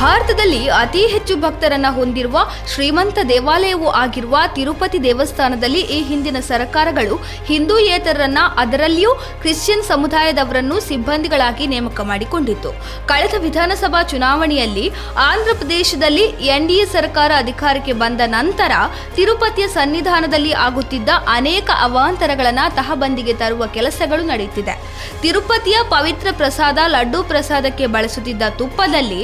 ಭಾರತದಲ್ಲಿ ಅತಿ ಹೆಚ್ಚು ಭಕ್ತರನ್ನ ಹೊಂದಿರುವ ಶ್ರೀಮಂತ ದೇವಾಲಯವೂ ಆಗಿರುವ ತಿರುಪತಿ ದೇವಸ್ಥಾನದಲ್ಲಿ ಈ ಹಿಂದಿನ ಸರ್ಕಾರಗಳು ಹಿಂದೂಯೇತರರನ್ನ ಅದರಲ್ಲಿಯೂ ಕ್ರಿಶ್ಚಿಯನ್ ಸಮುದಾಯದವರನ್ನು ಸಿಬ್ಬಂದಿಗಳಾಗಿ ನೇಮಕ ಮಾಡಿಕೊಂಡಿತ್ತು. ಕಳೆದ ವಿಧಾನಸಭಾ ಚುನಾವಣೆಯಲ್ಲಿ ಆಂಧ್ರಪ್ರದೇಶದಲ್ಲಿ ಎನ್ಡಿಎ ಸರ್ಕಾರ ಅಧಿಕಾರಕ್ಕೆ ಬಂದ ನಂತರ ತಿರುಪತಿಯ ಸನ್ನಿಧಾನದಲ್ಲಿ ಆಗುತ್ತಿದ್ದ ಅನೇಕ ಅವಾಂತರಗಳನ್ನ ತಹಬಂದಿಗೆ ತರುವ ಕೆಲಸಗಳು ನಡೆಯುತ್ತಿದೆ. ತಿರುಪತಿಯ ಪವಿತ್ರ ಪ್ರಸಾದ ಲಡ್ಡು ಪ್ರಸಾದಕ್ಕೆ ಬಳಸುತ್ತಿದ್ದ ತುಪ್ಪದಲ್ಲಿ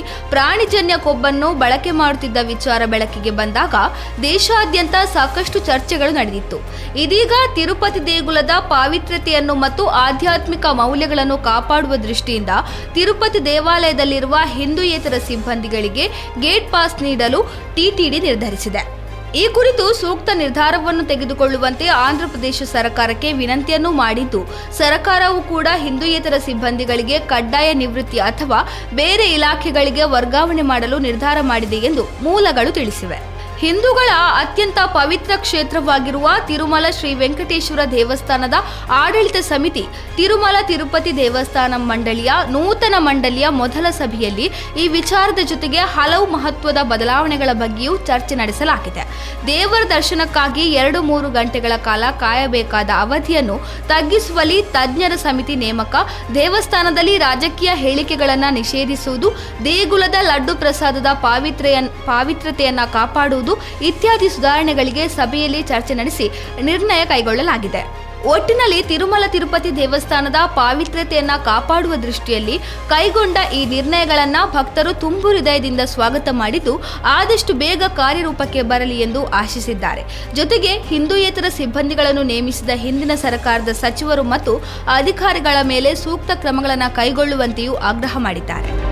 ಪ್ರಾಣಿಜನ್ಯ ಕೊಬ್ಬನ್ನು ಬಳಕೆ ಮಾಡುತ್ತಿದ್ದ ವಿಚಾರ ಬೆಳಕಿಗೆ ಬಂದಾಗ ದೇಶಾದ್ಯಂತ ಸಾಕಷ್ಟು ಚರ್ಚೆಗಳು ನಡೆದಿತ್ತು. ಇದೀಗ ತಿರುಪತಿ ದೇಗುಲದ ಪಾವಿತ್ರ್ಯತೆಯನ್ನು ಮತ್ತು ಆಧ್ಯಾತ್ಮಿಕ ಮೌಲ್ಯಗಳನ್ನು ಕಾಪಾಡುವ ದೃಷ್ಟಿಯಿಂದ ತಿರುಪತಿ ದೇವಾಲಯದಲ್ಲಿರುವ ಹಿಂದೂಯೇತರ ಸಿಬ್ಬಂದಿಗಳಿಗೆ ಗೇಟ್ ಪಾಸ್ ನೀಡಲು ಟಿಟಿಡಿ ನಿರ್ಧರಿಸಿದೆ. ಈ ಕುರಿತು ಸೂಕ್ತ ನಿರ್ಧಾರವನ್ನು ತೆಗೆದುಕೊಳ್ಳುವಂತೆ ಆಂಧ್ರಪ್ರದೇಶ ಸರ್ಕಾರಕ್ಕೆ ವಿನಂತಿಯನ್ನು ಮಾಡಿದ್ದು, ಸರ್ಕಾರವು ಕೂಡ ಹಿಂದೂಯೇತರ ಸಿಬ್ಬಂದಿಗಳಿಗೆ ಕಡ್ಡಾಯ ನಿವೃತ್ತಿ ಅಥವಾ ಬೇರೆ ಇಲಾಖೆಗಳಿಗೆ ವರ್ಗಾವಣೆ ಮಾಡಲು ನಿರ್ಧಾರ ಮಾಡಿದೆ ಎಂದು ಮೂಲಗಳು ತಿಳಿಸಿವೆ. ಹಿಂದೂಗಳ ಅತ್ಯಂತ ಪವಿತ್ರ ಕ್ಷೇತ್ರವಾಗಿರುವ ತಿರುಮಲ ಶ್ರೀ ವೆಂಕಟೇಶ್ವರ ದೇವಸ್ಥಾನದ ಆಡಳಿತ ಸಮಿತಿ, ತಿರುಮಲ ತಿರುಪತಿ ದೇವಸ್ಥಾನ ಮಂಡಳಿಯ ನೂತನ ಮಂಡಳಿಯ ಮೊದಲ ಸಭೆಯಲ್ಲಿ ಈ ವಿಚಾರದ ಜೊತೆಗೆ ಹಲವು ಮಹತ್ವದ ಬದಲಾವಣೆಗಳ ಬಗ್ಗೆಯೂ ಚರ್ಚೆ ನಡೆಸಲಾಗಿದೆ. ದೇವರ ದರ್ಶನಕ್ಕಾಗಿ ಎರಡು ಮೂರು ಗಂಟೆಗಳ ಕಾಲ ಕಾಯಬೇಕಾದ ಅವಧಿಯನ್ನು ತಗ್ಗಿಸುವಲ್ಲಿ ತಜ್ಞರ ಸಮಿತಿ ನೇಮಕ, ದೇವಸ್ಥಾನದಲ್ಲಿ ರಾಜಕೀಯ ಹೇಳಿಕೆಗಳನ್ನು ನಿಷೇಧಿಸುವುದು, ದೇಗುಲದ ಲಡ್ಡು ಪ್ರಸಾದದ ಪಾವಿತ್ರೆಯ ಪಾವಿತ್ರತೆಯನ್ನು ಕಾಪಾಡುವುದು ಇತ್ಯಾದಿ ಸುಧಾರಣೆಗಳಿಗೆ ಸಭೆಯಲ್ಲಿ ಚರ್ಚೆ ನಡೆಸಿ ನಿರ್ಣಯ ಕೈಗೊಳ್ಳಲಾಗಿದೆ. ಒಟ್ಟಿನಲ್ಲಿ ತಿರುಮಲ ತಿರುಪತಿ ದೇವಸ್ಥಾನದ ಪಾವಿತ್ರ್ಯತೆಯನ್ನು ಕಾಪಾಡುವ ದೃಷ್ಟಿಯಲ್ಲಿ ಕೈಗೊಂಡ ಈ ನಿರ್ಣಯಗಳನ್ನು ಭಕ್ತರು ತುಂಬು ಹೃದಯದಿಂದ ಸ್ವಾಗತ ಮಾಡಿದ್ದು ಆದಷ್ಟು ಬೇಗ ಕಾರ್ಯರೂಪಕ್ಕೆ ಬರಲಿ ಎಂದು ಆಶಿಸಿದ್ದಾರೆ. ಜೊತೆಗೆ ಹಿಂದೂಯೇತರ ಸಿಬ್ಬಂದಿಗಳನ್ನು ನೇಮಿಸಿದ ಹಿಂದಿನ ಸರ್ಕಾರದ ಸಚಿವರು ಮತ್ತು ಅಧಿಕಾರಿಗಳ ಮೇಲೆ ಸೂಕ್ತ ಕ್ರಮಗಳನ್ನು ಕೈಗೊಳ್ಳುವಂತೆಯೂ ಆಗ್ರಹ ಮಾಡಿದ್ದಾರೆ.